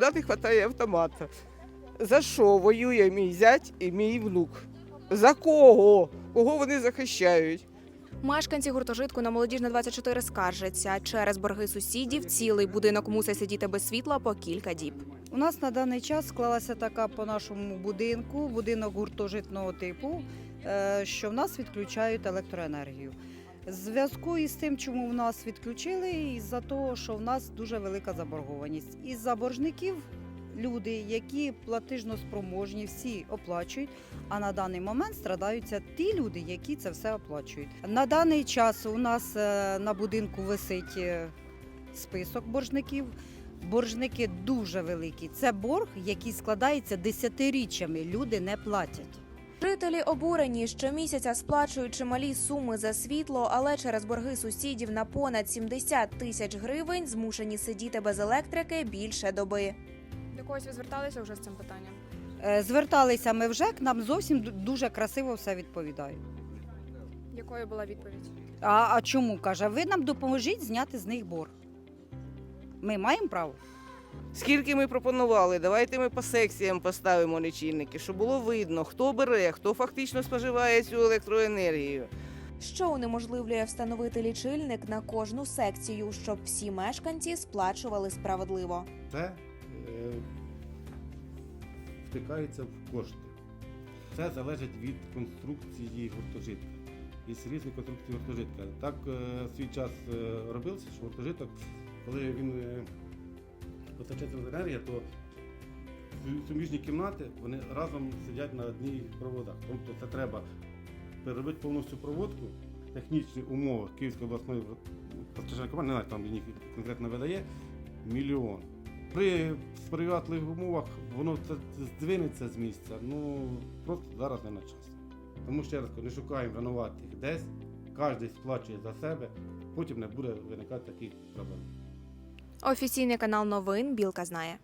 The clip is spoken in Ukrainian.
Не вистачає автомата. За що воює мій зять і мій внук? За кого? Кого вони захищають? Мешканці гуртожитку на молодіжна 24 скаржаться. Через борги сусідів цілий будинок мусить сидіти без світла по кілька діб. У нас на даний час склалася така по нашому будинку, будинок гуртожитного типу, е, що в нас відключають електроенергію. Зв'язку із тим, чому в нас відключили, із-за того, що в нас дуже велика заборгованість. Із-за боржників люди, які платижно спроможні, всі оплачують. А на даний момент страдаються ті люди, які це все оплачують. На даний час у нас е, на будинку висить е, список боржників. Боржники дуже великі. Це борг, який складається десятиріччями. Люди не платять. Жителі обурені щомісяця сплачують чималі суми за світло, але через борги сусідів на понад 70 тисяч гривень змушені сидіти без електрики більше доби. До когось ви зверталися вже з цим питанням? Е, Зверталися ми в ЖЕК, нам зовсім дуже красиво все відповідають. Якою була відповідь? А, а чому каже? Ви нам допоможіть зняти з них борг. Ми маємо право. Скільки ми пропонували, давайте ми по секціям поставимо лічильники, щоб було видно, хто бере, хто фактично споживає цю електроенергію. Що унеможливлює встановити лічильник на кожну секцію, щоб всі мешканці сплачували справедливо. це е, втикається в кошти. Це залежить від конструкції гуртожитка. Є різні конструкції гуртожитка. Так е, свій час е, робилося, що гуртожиток, коли він е, постачається енергія, то суміжні кімнати вони разом сидять на одній проводах. Тобто це треба переробити повністю проводку, технічні умови Київської обласної постачальної компанії, не знаю, там він їх конкретно видає, мільйон. При сприятливих умовах воно здвинеться з місця. Ну просто зараз не на час. Тому ще раз кажу, не шукаємо винуватих десь, кожен сплачує за себе, потім не буде виникати таких проблем. Офіційний канал новин Білка знає.